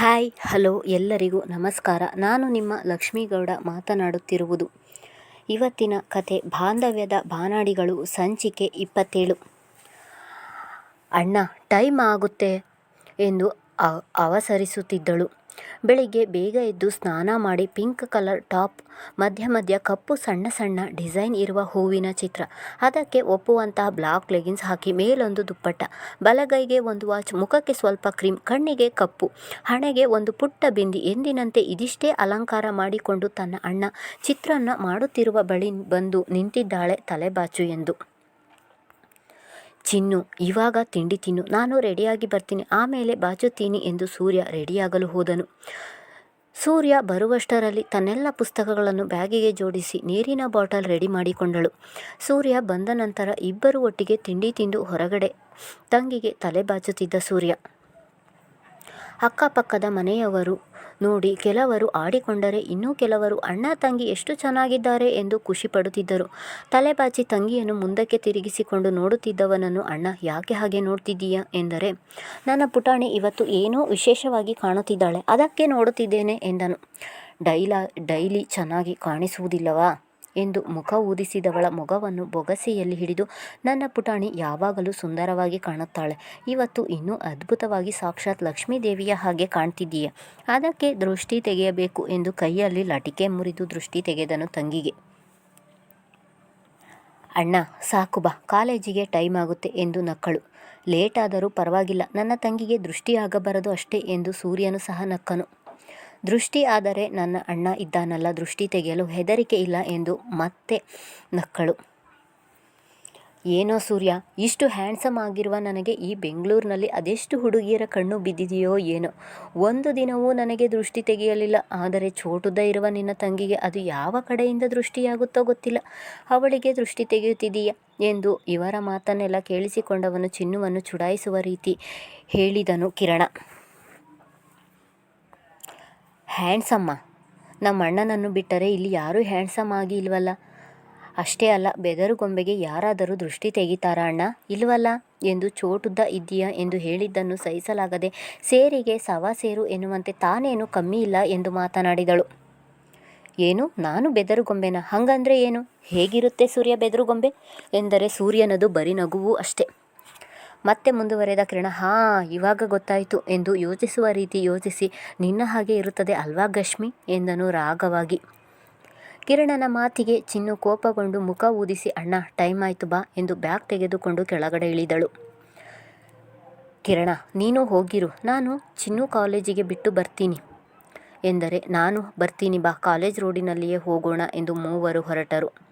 Hi, hello ಎಲ್ಲರಿಗೂ ನಮಸ್ಕಾರ. ನಾನು ನಿಮ್ಮ ಲಕ್ಷ್ಮೀಗೌಡ ಮಾತನಾಡುತ್ತಿರುವುದು. ಇವತ್ತಿನ ಕತೆ ಬಾಂಧವ್ಯದ ಬಾನಾಡಿಗಳು ಸಂಚಿಕೆ ಇಪ್ಪತ್ತೇಳು. ಅಣ್ಣ, ಟೈಮ್ ಆಗುತ್ತೆ ಎಂದು ಅವ ಅವಸರಿಸುತ್ತಿದ್ದಳು. ಬೆಳಿಗ್ಗೆ ಬೇಗ ಎದ್ದು ಸ್ನಾನ ಮಾಡಿ ಪಿಂಕ್ ಕಲರ್ ಟಾಪ್, ಮಧ್ಯ ಮಧ್ಯ ಕಪ್ಪು ಸಣ್ಣ ಸಣ್ಣ ಡಿಸೈನ್ ಇರುವ ಹೂವಿನ ಚಿತ್ರ. ಅದಕ್ಕೆ ಒಪ್ಪುವಂತಹ ಬ್ಲಾಕ್ ಲೆಗಿನ್ಸ್ ಹಾಕಿ ಮೇಲೊಂದು ದುಪ್ಪಟ್ಟ, ಬಲಗೈಗೆ ಒಂದು ವಾಚ್, ಮುಖಕ್ಕೆ ಸ್ವಲ್ಪ ಕ್ರೀಮ್, ಕಣ್ಣಿಗೆ ಕಪ್ಪು, ಹಣೆಗೆ ಒಂದು ಪುಟ್ಟ ಬಿಂದಿ, ಎಂದಿನಂತೆ ಇದಿಷ್ಟೇ ಅಲಂಕಾರ ಮಾಡಿಕೊಂಡು ತನ್ನ ಅಣ್ಣ ಚಿತ್ರನ್ನ ಮಾಡುತ್ತಿರುವ ಬಳಿ ಬಂದು ನಿಂತಿದ್ದಾಳೆ ತಲೆಬಾಚು ಎಂದು. ಚಿನ್ನು ಇವಾಗ ತಿಂಡಿ ತಿನ್ನು. ನಾನು ರೆಡಿಯಾಗಿ ಬರ್ತೀನಿ. ಆಮೇಲೆ ಬಾಚುತ್ತೀನಿ ಎಂದು ಸೂರ್ಯ ರೆಡಿಯಾಗಲು ಹೋದನು. ಸೂರ್ಯ ಬರುವಷ್ಟರಲ್ಲಿ ತನ್ನೆಲ್ಲ ಪುಸ್ತಕಗಳನ್ನು ಬ್ಯಾಗಿಗೆ ಜೋಡಿಸಿ ನೀರಿನ ಬಾಟಲ್ ರೆಡಿ ಮಾಡಿಕೊಂಡಳು. ಸೂರ್ಯ ಬಂದ ನಂತರ ಇಬ್ಬರು ಒಟ್ಟಿಗೆ ತಿಂಡಿ ತಿಂದು ಹೊರಗಡೆ ತಂಗಿಗೆ ತಲೆ ಬಾಚುತ್ತಿದ್ದ ಸೂರ್ಯ. ಅಕ್ಕಪಕ್ಕದ ಮನೆಯವರು ನೋಡಿ ಕೆಲವರು ಆಡಿಕೊಂಡರೆ ಇನ್ನೂ ಕೆಲವರು ಅಣ್ಣ ತಂಗಿ ಎಷ್ಟು ಚೆನ್ನಾಗಿದ್ದಾರೆ ಎಂದು ಖುಷಿಪಡುತ್ತಿದ್ದರು ತಲೆಬಾಚಿ ತಂಗಿಯನ್ನು ಮುಂದಕ್ಕೆ ತಿರುಗಿಸಿಕೊಂಡು ನೋಡುತ್ತಿದ್ದವನನ್ನು ಅಣ್ಣ, ಯಾಕೆ ಹಾಗೆ ನೋಡ್ತಿದ್ದೀಯಾ? ಎಂದರೆ, ನನ್ನ ಪುಟಾಣಿ ಇವತ್ತು ಏನೋ ವಿಶೇಷವಾಗಿ ಕಾಣುತ್ತಿದ್ದಾಳೆ, ಅದಕ್ಕೆ ನೋಡುತ್ತಿದ್ದೇನೆ, ಎಂದನು. ಡೈಲಾ, ಡೈಲಿ ಚೆನ್ನಾಗಿ ಕಾಣಿಸುವುದಿಲ್ಲವಾ? ಎಂದು ಮುಖ ಊದಿಸಿದವಳ ಮೊಗವನ್ನು ಬೊಗಸೆಯಲ್ಲಿ ಹಿಡಿದು, ನನ್ನ ಪುಟಾಣಿ ಯಾವಾಗಲೂ ಸುಂದರವಾಗಿ ಕಾಣುತ್ತಾಳೆ. ಇವತ್ತು ಇನ್ನೂ ಅದ್ಭುತವಾಗಿ ಸಾಕ್ಷಾತ್ ಲಕ್ಷ್ಮೀದೇವಿಯ ಹಾಗೆ ಕಾಣ್ತಿದ್ದೀಯ. ಅದಕ್ಕೆ ದೃಷ್ಟಿ ತೆಗೆಯಬೇಕು ಎಂದು ಕೈಯಲ್ಲಿ ಲಟಿಕೆ ಮುರಿದು ದೃಷ್ಟಿ ತೆಗೆದನು ತಂಗಿಗೆ. ಅಣ್ಣ, ಸಾಕು ಬಾ. ಕಾಲೇಜಿಗೆ ಟೈಮ್ ಆಗುತ್ತೆ ಎಂದು ನಕ್ಕಳು. ಲೇಟಾದರೂ ಪರವಾಗಿಲ್ಲ. ನನ್ನ ತಂಗಿಗೆ ದೃಷ್ಟಿ ಆಗಬಾರದು ಅಷ್ಟೇ ಎಂದು ಸೂರ್ಯನು ಸಹ ನಕ್ಕನು. ದೃಷ್ಟಿ ಆದರೆ ನನ್ನ ಅಣ್ಣ ಇದ್ದಾನಲ್ಲ, ದೃಷ್ಟಿ ತೆಗೆಯಲು ಹೆದರಿಕೆ ಇಲ್ಲ ಎಂದು ಮತ್ತೆ ನಕ್ಕಳು. ಏನೋ ಸೂರ್ಯ, ಇಷ್ಟು ಹ್ಯಾಂಡ್ಸಮ್ ಆಗಿರುವ ನನಗೆ ಈ ಬೆಂಗಳೂರಿನಲ್ಲಿ ಅದೆಷ್ಟು ಹುಡುಗಿಯರ ಕಣ್ಣು ಬಿದ್ದಿದೆಯೋ ಏನೋ. ಒಂದು ದಿನವೂ ನನಗೆ ದೃಷ್ಟಿ ತೆಗೆಯಲಿಲ್ಲ, ಆದರೆ ಚೋಟುದ ಇರುವ ನಿನ್ನ ತಂಗಿಗೆ ಅದು ಯಾವ ಕಡೆಯಿಂದ ದೃಷ್ಟಿಯಾಗುತ್ತೋ ಗೊತ್ತಿಲ್ಲ. ಅವಳಿಗೆ ದೃಷ್ಟಿ ತೆಗೆಯುತ್ತಿದೀಯ ಎಂದು ಇವರ ಮಾತನ್ನೆಲ್ಲ ಕೇಳಿಸಿಕೊಂಡವನು ಚಿನ್ನುವನ್ನು ಚುಡಾಯಿಸುವ ರೀತಿ ಹೇಳಿದನು ಕಿರಣ. ಹ್ಯಾಂಡ್ಸಮ್ಮ. ನಮ್ಮ ಅಣ್ಣನನ್ನು ಬಿಟ್ಟರೆ ಇಲ್ಲಿ ಯಾರೂ ಹ್ಯಾಂಡ್ಸಮ್ ಆಗಿ ಇಲ್ವಲ್ಲ? ಅಷ್ಟೇ ಅಲ್ಲ ಬೆದರುಗೊಂಬೆಗೆ ಯಾರಾದರೂ ದೃಷ್ಟಿ ತೆಗಿತಾರಾ ಅಣ್ಣ? ಇಲ್ವಲ್ಲ? ಎಂದು ಚೋಟುದ್ದ ಇದ್ದೀಯಾ ಎಂದು ಹೇಳಿದ್ದನ್ನು ಸಹಿಸಲಾಗದೆ ಸೇರಿಗೆ ಸವಾ ಸೇರು ಎನ್ನುವಂತೆ ತಾನೇನು ಕಮ್ಮಿ ಇಲ್ಲ ಎಂದು ಮಾತನಾಡಿದಳು. ಏನು, ನಾನು ಬೆದರುಗೊಂಬೆನ ಹಂಗಂದ್ರೆ ಏನು? ಹೇಗಿರುತ್ತೆ ಸೂರ್ಯ ಬೆದರುಗೊಂಬೆ ಎಂದರೆ ಸೂರ್ಯನದು ಬರೀ ನಗುವು ಅಷ್ಟೇ. ಮತ್ತೆ ಮುಂದುವರೆದ ಕಿರಣ, ಹಾ, ಇವಾಗ ಗೊತ್ತಾಯಿತು ಎಂದು ಯೋಚಿಸುವ ರೀತಿ ಯೋಚಿಸಿ, ನಿನ್ನ ಹಾಗೆ ಇರುತ್ತದೆ ಅಲ್ವಾ ಗಶ್ಮಿ? ಎಂದನು ರಾಗವಾಗಿ ಕಿರಣನ ಮಾತಿಗೆ ಚಿನ್ನು ಕೋಪಗೊಂಡು ಮುಖ ಊದಿಸಿ, ಅಣ್ಣ, ಟೈಮ್ ಆಯಿತು ಬಾ ಎಂದು ಬ್ಯಾಗ್ ತೆಗೆದುಕೊಂಡು ಕೆಳಗಡೆ ಇಳಿದಳು. ಕಿರಣ, ನೀನು ಹೋಗಿರು. ನಾನು ಚಿನ್ನು ಕಾಲೇಜಿಗೆ ಬಿಟ್ಟು ಬರ್ತೀನಿ ಎಂದರೆ, ನಾನು ಬರ್ತೀನಿ ಬಾ, ಕಾಲೇಜ್ ರೋಡಿನಲ್ಲಿಯೇ ಹೋಗೋಣ ಎಂದು ಮೂವರು ಹೊರಟರು.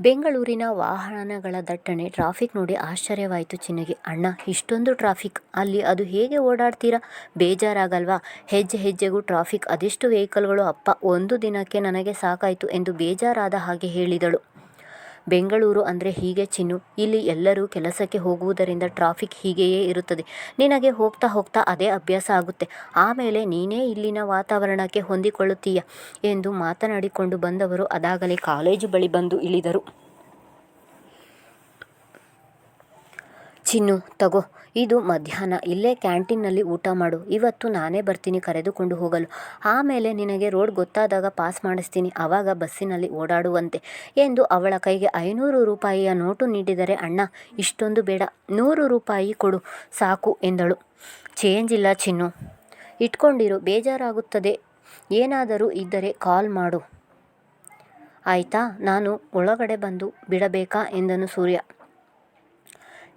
ಬೆಂಗಳೂರಿನ ವಾಹನಗಳ ದಟ್ಟಣೆ. ಟ್ರಾಫಿಕ್ ನೋಡಿ ಆಶ್ಚರ್ಯವಾಯಿತು ಚಿನ್ನಗೆ. ಅಣ್ಣ, ಇಷ್ಟೊಂದು ಟ್ರಾಫಿಕ್. ಅಲ್ಲಿ ಅದು ಹೇಗೆ ಓಡಾಡ್ತೀರಾ? ಬೇಜಾರಾಗಲ್ವಾ? ಹೆಜ್ಜೆ ಹೆಜ್ಜೆಗೂ ಟ್ರಾಫಿಕ್. ಅದೆಷ್ಟು ವೆಹಿಕಲ್ಗಳು? ಅಪ್ಪ, ಒಂದು ದಿನಕ್ಕೆ ನನಗೆ ಸಾಕಾಯಿತು ಎಂದು ಬೇಜಾರಾದ ಹಾಗೆ ಹೇಳಿದಳು. ಬೆಂಗಳೂರು ಅಂದರೆ ಹೀಗೆ ಚಿನ್ನು. ಇಲ್ಲಿ ಎಲ್ಲರೂ ಕೆಲಸಕ್ಕೆ ಹೋಗುವುದರಿಂದ ಟ್ರಾಫಿಕ್ ಹೀಗೆಯೇ ಇರುತ್ತದೆ. ನಿನಗೆ ಹೋಗ್ತಾ ಹೋಗ್ತಾ ಅದೇ ಅಭ್ಯಾಸ ಆಗುತ್ತೆ. ಆಮೇಲೆ ನೀನೇ ಇಲ್ಲಿನ ವಾತಾವರಣಕ್ಕೆ ಹೊಂದಿಕೊಳ್ಳುತ್ತೀಯ ಎಂದು ಮಾತನಾಡಿಕೊಂಡು ಬಂದವರು ಅದಾಗಲೇ ಕಾಲೇಜು ಬಳಿ ಬಂದು ಇಳಿದರು. ಚಿನ್ನು, ತಗೋ, ಇದು ಮಧ್ಯಾಹ್ನ. ಇಲ್ಲೇ ಕ್ಯಾಂಟೀನ್ನಲ್ಲಿ ಊಟ ಮಾಡು. ಇವತ್ತು ನಾನೇ ಬರ್ತೀನಿ, ಕರೆದುಕೊಂಡು ಹೋಗಲು. ಆಮೇಲೆ ನಿನಗೆ ರೋಡ್ ಗೊತ್ತಾದಾಗ ಪಾಸ್ ಮಾಡಿಸ್ತೀನಿ. ಆವಾಗ ಬಸ್ಸಿನಲ್ಲಿ ಓಡಾಡುವಂತೆ. ಎಂದು ಅವಳ ಕೈಗೆ ಐನೂರು ರೂಪಾಯಿಯ ನೋಟು ನೀಡಿದರೆ, ಅಣ್ಣ, ಇಷ್ಟೊಂದು ಬೇಡ. ನೂರು ರೂಪಾಯಿ ಕೊಡು. ಸಾಕು, ಎಂದಳು. ಚೇಂಜ್ ಇಲ್ಲ ಚಿನ್ನು. ಇಟ್ಕೊಂಡಿರು. ಬೇಜಾರಾಗುತ್ತದೆ. ಏನಾದರೂ ಇದ್ದರೆ ಕಾಲ್ ಮಾಡು. ಆಯಿತಾ? ನಾನು ಒಳಗಡೆ ಬಂದು ಬಿಡಬೇಕಾ? ಎಂದನು ಸೂರ್ಯ.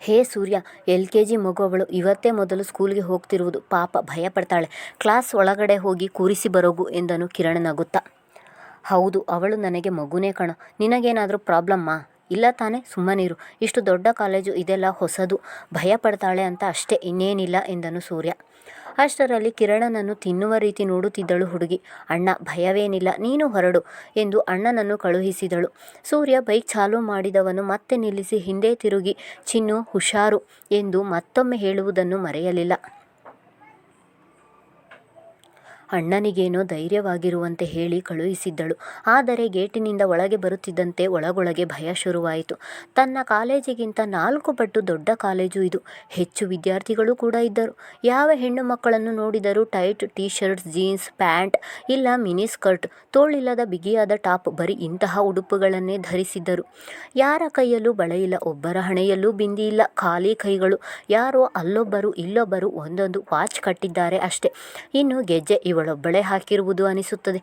ಹೇ ಸೂರ್ಯ, ಎಲ್ ಕೆ ಜಿ ಮಗುವಳು ಇವತ್ತೇ ಮೊದಲು ಸ್ಕೂಲ್ಗೆ ಹೋಗ್ತಿರುವುದು. ಪಾಪ ಭಯಪಡ್ತಾಳೆ. ಕ್ಲಾಸ್ ಒಳಗಡೆ ಹೋಗಿ ಕೂರಿಸಿ ಬರೋಗು ಎಂದನು ಕಿರಣ ನಗುತ್ತಾ ಹೌದು, ಅವಳು ನನಗೆ ಮಗುನೇ ಕಣ. ನಿನಗೇನಾದರೂ ಪ್ರಾಬ್ಲಮ್ಮಾ? ಇಲ್ಲ ತಾನೇ, ಸುಮ್ಮನಿರು. ಇಷ್ಟು ದೊಡ್ಡ ಕಾಲೇಜು ಇದೆಲ್ಲ ಹೊಸದು. ಭಯ ಪಡ್ತಾಳೆ ಅಂತ ಅಷ್ಟೇ ಇನ್ನೇನಿಲ್ಲ ಎಂದನು ಸೂರ್ಯ. ಅಷ್ಟರಲ್ಲಿ ಕಿರಣನನ್ನು ತಿನ್ನುವ ರೀತಿ ನೋಡುತ್ತಿದ್ದಳು ಹುಡುಗಿ. ಅಣ್ಣ, ಭಯವೇನಿಲ್ಲ, ನೀನು ಹೊರಡು ಎಂದು ಅಣ್ಣನನ್ನು ಕಳುಹಿಸಿದಳು. ಸೂರ್ಯ ಬೈಕ್ ಚಾಲು ಮಾಡಿದವನು ಮತ್ತೆ ನಿಲ್ಲಿಸಿ ಹಿಂದೆ ತಿರುಗಿ, ಚಿನ್ನು, ಹುಷಾರು ಎಂದು ಮತ್ತೊಮ್ಮೆ ಹೇಳುವುದನ್ನು ಮರೆಯಲಿಲ್ಲ. ಅಣ್ಣನಿಗೇನೋ ಧೈರ್ಯವಾಗಿರುವಂತೆ ಹೇಳಿ ಕಳುಹಿಸಿದ್ದಳು. ಆದರೆ ಗೇಟಿನಿಂದ ಒಳಗೆ ಬರುತ್ತಿದ್ದಂತೆ ಒಳಗೊಳಗೆ ಭಯ ಶುರುವಾಯಿತು. ತನ್ನ ಕಾಲೇಜಿಗಿಂತ ನಾಲ್ಕು ಪಟ್ಟು ದೊಡ್ಡ ಕಾಲೇಜು ಇದು. ಹೆಚ್ಚು ವಿದ್ಯಾರ್ಥಿಗಳು ಕೂಡ ಇದ್ದರು. ಯಾವ ಹೆಣ್ಣು ಮಕ್ಕಳನ್ನು ನೋಡಿದರೂ tight T shirts jeans, pant ಇಲ್ಲ ಮಿನಿ ಸ್ಕರ್ಟ್, ತೋಳಿಲ್ಲದ ಬಿಗಿಯಾದ ಟಾಪ್, ಬರೀ ಇಂತಹ ಉಡುಪುಗಳನ್ನೇ ಧರಿಸಿದ್ದರು. ಯಾರ ಕೈಯಲ್ಲೂ ಬಳೆಯಿಲ್ಲ, ಒಬ್ಬರ ಹಣೆಯಲ್ಲೂ ಬಿಂದಿ ಇಲ್ಲ, ಖಾಲಿ ಕೈಗಳು ಯಾರೋ ಅಲ್ಲೊಬ್ಬರು ಇಲ್ಲೊಬ್ಬರು ಒಂದೊಂದು ವಾಚ್ ಕಟ್ಟಿದ್ದಾರೆ ಅಷ್ಟೆ. ಇನ್ನು ಗೆಜ್ಜೆ ಇವಳೊಬ್ಬಳೇ ಹಾಕಿರುವುದು ಅನಿಸುತ್ತದೆ.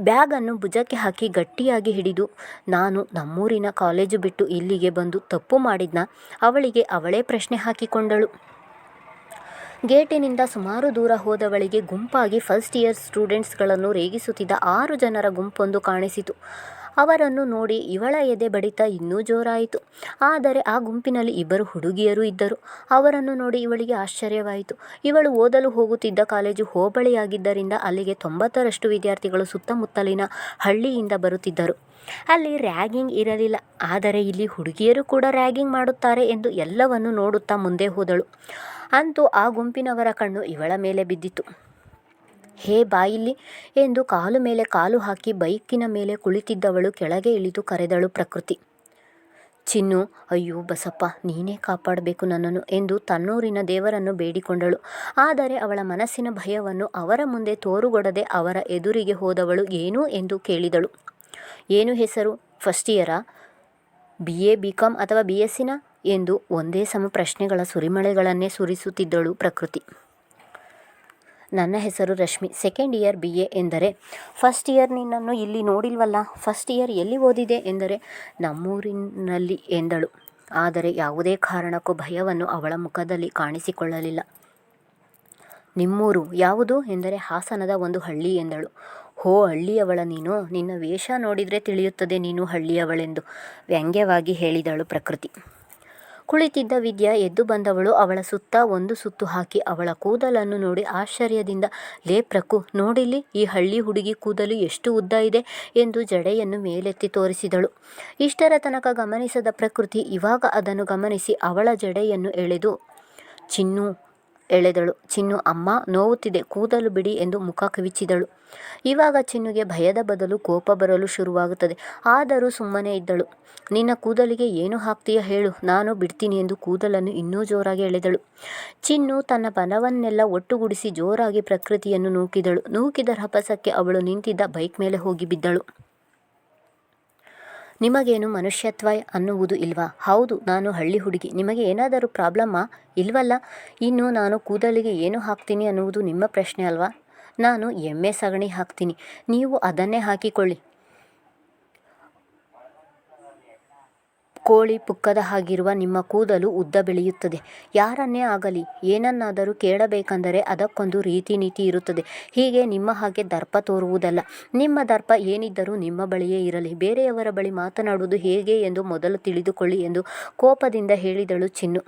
ಬ್ಯಾಗನ್ನು ಭುಜಕ್ಕೆ ಹಾಕಿ ಗಟ್ಟಿಯಾಗಿ ಹಿಡಿದು, ನಾನು ನಮ್ಮೂರಿನ ಕಾಲೇಜು ಬಿಟ್ಟು ಇಲ್ಲಿಗೆ ಬಂದು ತಪ್ಪು ಮಾಡಿದ್ನ? ಅವಳಿಗೆ ಅವಳೇ ಪ್ರಶ್ನೆ ಹಾಕಿಕೊಂಡಳು. ಗೇಟಿನಿಂದ ಸುಮಾರು ದೂರ ಹೋದವಳಿಗೆ ಗುಂಪಾಗಿ ಫಸ್ಟ್ ಇಯರ್ ಸ್ಟೂಡೆಂಟ್ಸ್ಗಳನ್ನು ರೇಗಿಸುತ್ತಿದ್ದ ಆರು ಜನರ ಗುಂಪೊಂದು ಕಾಣಿಸಿತು. ಅವರನ್ನು ನೋಡಿ ಇವಳ ಎದೆ ಬಡಿತ ಇನ್ನೂ ಜೋರಾಯಿತು. ಆದರೆ ಆ ಗುಂಪಿನಲ್ಲಿ ಇಬ್ಬರು ಹುಡುಗಿಯರು ಇದ್ದರು. ಅವರನ್ನು ನೋಡಿ ಇವಳಿಗೆ ಆಶ್ಚರ್ಯವಾಯಿತು. ಇವಳು ಓದಲು ಹೋಗುತ್ತಿದ್ದ ಕಾಲೇಜು ಹೋಬಳಿಯಾಗಿದ್ದರಿಂದ ಅಲ್ಲಿಗೆ ತೊಂಬತ್ತರಷ್ಟು ವಿದ್ಯಾರ್ಥಿಗಳು ಸುತ್ತಮುತ್ತಲಿನ ಹಳ್ಳಿಯಿಂದ ಬರುತ್ತಿದ್ದರು. ಅಲ್ಲಿ ರ್ಯಾಗಿಂಗ್ ಇರಲಿಲ್ಲ. ಆದರೆ ಇಲ್ಲಿ ಹುಡುಗಿಯರು ಕೂಡ ರ್ಯಾಗಿಂಗ್ ಮಾಡುತ್ತಾರೆ ಎಂದು ಎಲ್ಲವನ್ನು ನೋಡುತ್ತಾ ಮುಂದೆ ಹೋದಳು. ಅಂತೂ ಆ ಗುಂಪಿನವರ ಕಣ್ಣು ಇವಳ ಮೇಲೆ ಬಿದ್ದಿತು. ಹೇ ಬಾಯಿಲ್ಲಿ ಎಂದು ಕಾಲು ಮೇಲೆ ಕಾಲು ಹಾಕಿ ಬೈಕಿನ ಮೇಲೆ ಕುಳಿತಿದ್ದವಳು ಕೆಳಗೆ ಇಳಿದು ಕರೆದಳು ಪ್ರಕೃತಿ. ಚಿನ್ನು, ಅಯ್ಯೋ ಬಸಪ್ಪ, ನೀನೇ ಕಾಪಾಡಬೇಕು ನನ್ನನ್ನು ಎಂದು ತನ್ನೂರಿನ ದೇವರನ್ನು ಬೇಡಿಕೊಂಡಳು. ಆದರೆ ಅವಳ ಮನಸ್ಸಿನ ಭಯವನ್ನು ಅವರ ಮುಂದೆ ತೋರುಗೊಡದೆ ಅವರ ಎದುರಿಗೆ ಹೋದವಳು ಏನು ಎಂದು ಕೇಳಿದಳು. ಏನು ಹೆಸರು? ಫಸ್ಟ್ ಇಯರಾ ಬಿ ಎ ಬಿ ಕಾಮ್ ಅಥವಾ ಬಿ ಎಸ್ಸಿನ ಎಂದು ಒಂದೇ ಸಮ ಪ್ರಶ್ನೆಗಳ ಸುರಿಮಳೆಗಳನ್ನೇ ಸುರಿಸುತ್ತಿದ್ದಳು ಪ್ರಕೃತಿ. ನನ್ನ ಹೆಸರು Rashmi. Second year B A ಎಂದರೆ ಫಸ್ಟ್ ಇಯರ್ ನಿನ್ನನ್ನು ಇಲ್ಲಿ ನೋಡಿಲ್ವಲ್ಲ? ಫಸ್ಟ್ ಇಯರ್ ಎಲ್ಲಿ ಓದಿದೆ ಎಂದರೆ, ನಮ್ಮೂರಿನಲ್ಲಿ ಎಂದಳು. ಆದರೆ ಯಾವುದೇ ಕಾರಣಕ್ಕೂ ಭಯವನ್ನು ಅವಳ ಮುಖದಲ್ಲಿ ಕಾಣಿಸಿಕೊಳ್ಳಲಿಲ್ಲ. ನಿಮ್ಮೂರು ಯಾವುದು ಎಂದರೆ, ಹಾಸನದ ಒಂದು ಹಳ್ಳಿ ಎಂದಳು. ಹೋ, ಹಳ್ಳಿಯವಳ ನೀನು, ನಿನ್ನ ವೇಷ ನೋಡಿದರೆ ತಿಳಿಯುತ್ತದೆ ನೀನು ಹಳ್ಳಿಯವಳೆಂದು ವ್ಯಂಗ್ಯವಾಗಿ ಹೇಳಿದಳು ಪ್ರಕೃತಿ. ಕುಳಿತಿದ್ದ ವಿದ್ಯಾ ಎದ್ದು ಬಂದವಳು. ಅವಳ ಸುತ್ತ ಒಂದು ಸುತ್ತು ಹಾಕಿ ಅವಳ ಕೂದಲನ್ನು ನೋಡಿ ಆಶ್ಚರ್ಯದಿಂದ ಲೇಪ್ರಕು ನೋಡಿಲಿ ಈ ಹಳ್ಳಿ ಹುಡುಗಿ ಕೂದಲು ಎಷ್ಟು ಉದ್ದ ಇದೆ ಎಂದು ಜಡೆಯನ್ನು ಮೇಲೆತ್ತಿ ತೋರಿಸಿದಳು. ಇಷ್ಟರ ತನಕ ಗಮನಿಸದ ಪ್ರಕೃತಿ ಇವಾಗ ಅದನ್ನು ಗಮನಿಸಿ ಅವಳ ಜಡೆಯನ್ನು ಎಳೆದು, ಚಿನ್ನು ಎಳೆದಳು. ಚಿನ್ನು, ಅಮ್ಮ, ನೋವುತ್ತಿದೆ, ಕೂದಲು ಬಿಡಿ ಎಂದು ಮುಖ ಕವಿಚಿದಳು ಇವಾಗ ಚಿನ್ನುಗೆ ಭಯದ ಬದಲು ಕೋಪ ಬರಲು ಶುರುವಾಗುತ್ತದೆ. ಆದರೂ ಸುಮ್ಮನೆ ಇದ್ದಳು. ನಿನ್ನ ಕೂದಲಿಗೆ ಏನು ಹಾಕ್ತೀಯ ಹೇಳು. ನಾನು ಬಿಡ್ತೀನಿ ಎಂದು ಕೂದಲನ್ನು ಇನ್ನೂ ಜೋರಾಗಿ ಎಳೆದಳು. ಚಿನ್ನು ತನ್ನ ಬಲವನ್ನೆಲ್ಲ ಒಟ್ಟುಗೂಡಿಸಿ ಜೋರಾಗಿ ಪ್ರಕೃತಿಯನ್ನು ನೂಕಿದಳು. ನೂಕಿದ ರಭಸಕ್ಕೆ ಅವಳು ನಿಂತಿದ್ದ ಬೈಕ್ ಮೇಲೆ ಹೋಗಿ ಬಿದ್ದಳು. ನಿಮಗೇನು ಮನುಷ್ಯತ್ವ ಅನ್ನುವುದು ಇಲ್ವಾ? ಹೌದು, ನಾನು ಹಳ್ಳಿ ಹುಡುಗಿ. ನಿಮಗೆ ಏನಾದರೂ ಪ್ರಾಬ್ಲಮ್ಮಾ? ಇಲ್ವಲ್ಲ? ಇನ್ನು ನಾನು ಕೂದಲಿಗೆ ಏನು ಹಾಕ್ತೀನಿ ಅನ್ನುವುದು ನಿಮ್ಮ ಪ್ರಶ್ನೆ ಅಲ್ವಾ? ನಾನು ಎಮ್ಮೆ ಸಗಣಿ ಹಾಕ್ತೀನಿ. ನೀವು ಅದನ್ನೇ ಹಾಕಿಕೊಳ್ಳಿ. ಕೋಳಿ ಪುಕ್ಕದ ಹಾಗಿರುವ ನಿಮ್ಮ ಕೂದಲು ಉದ್ದ ಬೆಳೆಯುತ್ತದೆ. ಯಾರನ್ನೇ ಆಗಲಿ, ಏನನ್ನಾದರೂ ಕೇಳಬೇಕೆಂದರೆ ಅದಕ್ಕೊಂದು ರೀತಿ ನೀತಿ ಇರುತ್ತದೆ. ಹೀಗೆ ನಿಮ್ಮ ಹಾಗೆ ದರ್ಪ ತೋರುವುದಲ್ಲ. ನಿಮ್ಮ ದರ್ಪ ಏನಿದ್ದರೂ ನಿಮ್ಮ ಬಳಿಯೇ ಇರಲಿ. ಬೇರೆಯವರ ಬಳಿ ಮಾತನಾಡುವುದು ಹೇಗೆ ಎಂದು ಮೊದಲು ತಿಳಿದುಕೊಳ್ಳಿ ಎಂದು ಕೋಪದಿಂದ ಹೇಳಿದಳು ಚಿನ್ನು.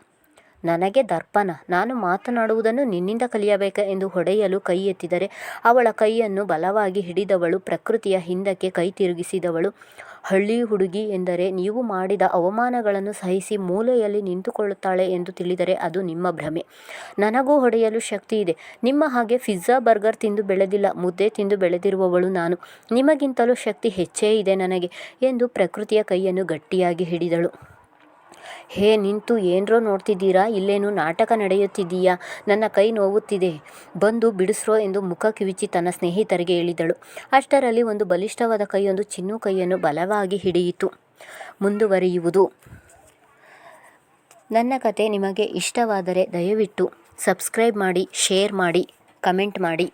ನನಗೆ ದರ್ಪನ ನಾನು ಮಾತನಾಡುವುದನ್ನು ನಿನ್ನಿಂದ ಕಲಿಯಬೇಕ ಎಂದು ಹೊಡೆಯಲು ಕೈ ಎತ್ತಿದರೆ, ಅವಳ ಕೈಯನ್ನು ಬಲವಾಗಿ ಹಿಡಿದವಳು, ಪ್ರಕೃತಿಯ ಹಿಂದಕ್ಕೆ ಕೈ ತಿರುಗಿಸಿದವಳು. ಹಳ್ಳಿ ಹುಡುಗಿ ಎಂದರೆ, ನೀವು ಮಾಡಿದ ಅವಮಾನಗಳನ್ನು ಸಹಿಸಿ ಮೂಲೆಯಲ್ಲಿ ನಿಂತುಕೊಳ್ಳುತ್ತಾಳೆ ಎಂದು ತಿಳಿದರೆ ಅದು ನಿಮ್ಮ ಭ್ರಮೆ. ನನಗೂ ಹೊಡೆಯಲು ಶಕ್ತಿ ಇದೆ. ನಿಮ್ಮ ಹಾಗೆ ಪಿಜ್ಜಾ, ಬರ್ಗರ್ ತಿಂದು ಬೆಳೆದಿಲ್ಲ, ಮುದ್ದೆ ತಿಂದು ಬೆಳೆದಿರುವವಳು ನಾನು. ನಿಮಗಿಂತಲೂ ಶಕ್ತಿ ಹೆಚ್ಚೇ ಇದೆ ನನಗೆ ಎಂದು ಪ್ರಕೃತಿಯ ಕೈಯನ್ನು ಗಟ್ಟಿಯಾಗಿ ಹಿಡಿದಳು. ಹೇ, ನಿಂತು ಏನ್ರೋ ನೋಡ್ತಿದ್ದೀರಾ? ಇಲ್ಲೇನು ನಾಟಕ ನಡೆಯುತ್ತಿದೀಯಾ ನನ್ನ ಕೈ ನೋವುತ್ತಿದೆ. ಬಂದು ಬಿಡಿಸ್ರೋ ಎಂದು ಮುಖ ಕಿವಿಚಿ ತನ್ನ ಸ್ನೇಹಿತರಿಗೆ ಹೇಳಿದಳು. ಅಷ್ಟರಲ್ಲಿ ಒಂದು ಬಲಿಷ್ಠವಾದ ಕೈಯೊಂದು ಚಿನ್ನು ಕೈಯನ್ನು ಬಲವಾಗಿ ಹಿಡಿಯಿತು. ಮುಂದುವರಿಯುವುದು. ನನ್ನ ಕತೆ ನಿಮಗೆ ಇಷ್ಟವಾದರೆ ದಯವಿಟ್ಟು ಸಬ್ಸ್ಕ್ರೈಬ್ ಮಾಡಿ, ಶೇರ್ ಮಾಡಿ, ಕಮೆಂಟ್ ಮಾಡಿ.